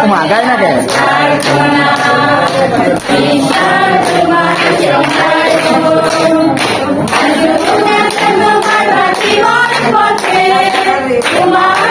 তোমার গায়ে না কে তোমারই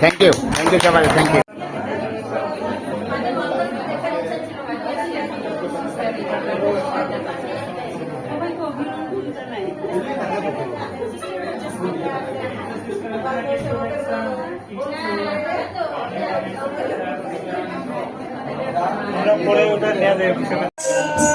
থ্যাংক ইউ থ্যাংক ইউ সবাই থ্যাংক ইউ পরে ওটা নেওয়া যায়